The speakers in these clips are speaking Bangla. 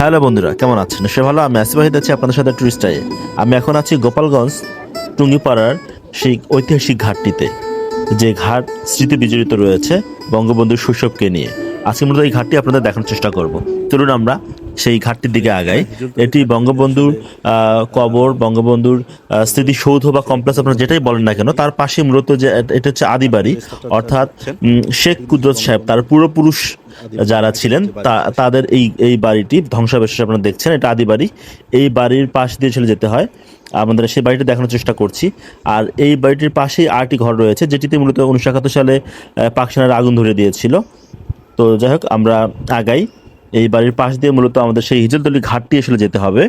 হ্যালো বন্ধুরা, কেমন আছেন? সে ভালো। আমি আসিফ ওয়াহিদ আছি আপনাদের সাথে টুরিস্টায়ে আমি এখন আছি গোপালগঞ্জ, টুঙ্গিপাড়ার সেই ঐতিহাসিক ঘাটটিতে, যে ঘাট স্মৃতি বিজড়িত রয়েছে বঙ্গবন্ধুর শৈশবকে নিয়ে। আজকে মূলত এই ঘাটটি আপনাদের দেখানোর চেষ্টা করব। চলুন আমরা সেই ঘাটটির দিকে আগাই এটি বঙ্গবন্ধুর কবর বঙ্গবন্ধুর স্মৃতিসৌধ বা কমপ্লেক্স আপনারা যেটাই বলেন না কেন তার পাশে মূলত যে এটা হচ্ছে আদিবাড়ি। অর্থাৎ শেখ কুদরত সাহেব তার পূর্বপুরুষ যারা ছিলেন তা- তাদের এই এই বাড়িটি ধ্বংসাবশেষ আপনারা দেখছেন এটা আদি বাড়ি এই বাড়ির পাশ দিয়ে চলে যেতে হয়। আমাদের সেই বাড়িটা দেখানোর চেষ্টা করছি। আর এই বাড়িটির পাশেই আরেকটি ঘর রয়েছে যেটিতে মূলত উনিশশো একাত্তর সালে আহ, পাক সেনারা আগুন ধরে দিয়েছিল। তো যাই হোক আমরা আগাই। এই বাড়ির পাশ দিয়ে মূলত আমাদের সেই হিজলতলি ঘাটটি আসলে যেতে হবে।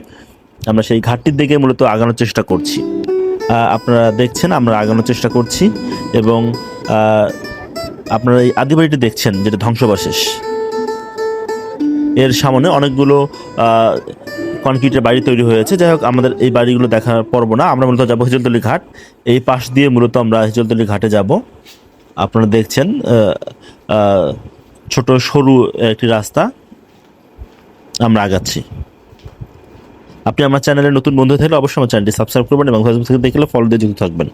আমরা সেই ঘাটটির দিকে মূলত আগানোর চেষ্টা করছি। আপনারা দেখছেন, আমরা আগানোর চেষ্টা করছি এবং আপনারা এই আদিবাড়িটি দেখছেন, যেটা ধ্বংসাবশেষ। এর সামনে অনেকগুলো কনক্রিটের বাড়ি তৈরি হয়েছে। যাই হোক, আমাদের এই বাড়িগুলো দেখার পর্ব না। আমরা মূলত যাব হিজলতলি ঘাট। এই পাশ দিয়ে মূলত আমরা হিজলতলি ঘাটে যাব। আপনারা দেখছেন ছোট সরু একটি রাস্তা। আমরা আগাচ্ছি। আপনি আমার চ্যানেলে নতুন বন্ধু থাকলে অবশ্যই আমার চ্যানেলটি সাবস্ক্রাইব করবেন এবং ফেসবুক থেকে দেখলে ফলো দিয়ে যুক্ত থাকবেন।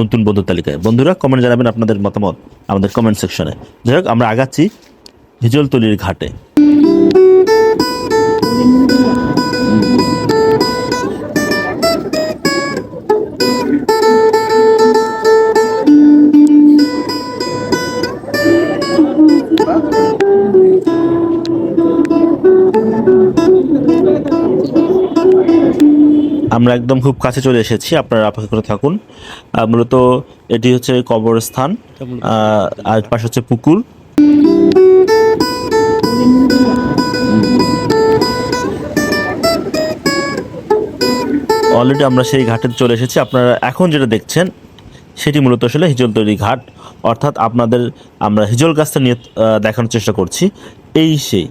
নতুন বন্ধু তালিকায়। বন্ধুরা কমেন্ট জানাবেন আপনাদের মতামত আমাদের কমেন্ট সেকশনে যাই হোক, আমরা আগাচ্ছি হিজলতলির ঘাটে। আমরা একদম খুব কাছে চলে এসেছি আপনারা অপেক্ষা করে থাকুন। মূলত এটি হচ্ছে কবরস্থান আর পাশে হচ্ছে পুকুর। অলরেডি আমরা সেই ঘাটে চলে এসেছি। আপনারা এখন যেটা দেখছেন সেটি মূলত আসলে হিজল তৈরি ঘাট। অর্থাৎ আপনাদের আমরা হিজল গাছটা নিয়ে দেখানোর চেষ্টা করছি। এই সেই।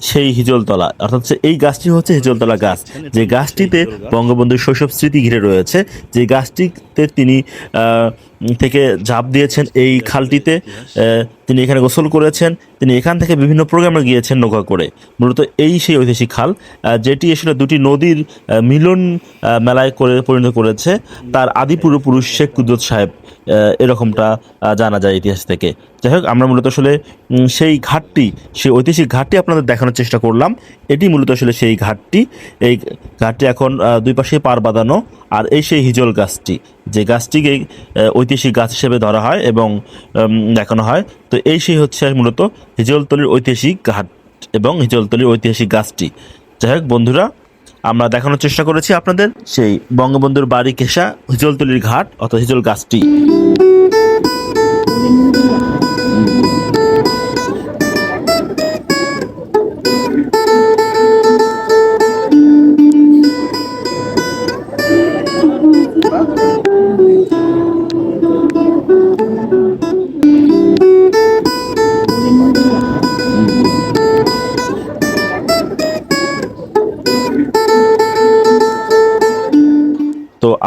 সেই হিজলতলা। অর্থাৎ এই গাছটি হচ্ছে হিজলতলা গাছ। যে গাছটিতে বঙ্গবন্ধুর শৈশব স্মৃতি ঘিরে রয়েছে। যে গাছটিতে তিনি থেকে ঝাঁপ দিয়েছেন এই খালটিতে। তিনি এখানে গোসল করেছেন। তিনি এখান থেকে বিভিন্ন প্রোগ্রামে গিয়েছেন নৌকা করে। মূলত এই সেই ঐতিহাসিক খাল যেটি আসলে দুটি নদীর মিলন মেলায় করে পরিণত করেছে। তার আদি পূর্বপুরুষ শেখ কুদরত সাহেব এরকমটা জানা যায় ইতিহাস থেকে। যাই হোক, আমরা মূলত আসলে সেই ঘাটটি, সেই ঐতিহাসিক ঘাটটি আপনাদের দেখানোর চেষ্টা করলাম। এটি মূলত আসলে সেই ঘাটটি। এই ঘাটটি এখন দুই পাশে পার বাঁধানো, আর এই সেই হিজল গাছটি। যে গাছটিকে ঐতিহাসিক গাছ হিসেবে ধরা হয় এবং দেখানো হয়। তো এই সেই হচ্ছে মূলত হিজলতলির ঐতিহাসিক ঘাট এবং হিজলতলির ঐতিহাসিক গাছটি। যাই হোক বন্ধুরা, আমরা দেখানোর চেষ্টা করেছি আপনাদের। সেই বঙ্গবন্ধুর বাড়ি কেশা হিজলতলির ঘাট অর্থাৎ হিজল গাছটি।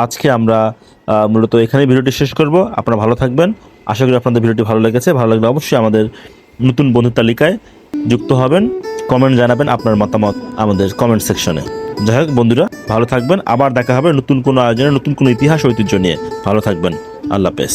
আজকে আমরা মূলত এখানে ভিডিওটি শেষ করব। আপনারা ভালো থাকবেন। আশা করি আপনাদের ভিডিওটি ভালো লেগেছে। ভালো লাগলে অবশ্যই আমাদের নতুন বন্ধু তালিকায় যুক্ত হবেন। কমেন্ট জানাবেন আপনার মতামত আমাদের কমেন্ট সেকশনে। যাই হোক বন্ধুরা, ভালো থাকবেন। আবার দেখা হবে নতুন কোনো আয়োজনে, নতুন কোনো ইতিহাস ঐতিহ্য নিয়ে। ভালো থাকবেন। আল্লাহ হাফেজ।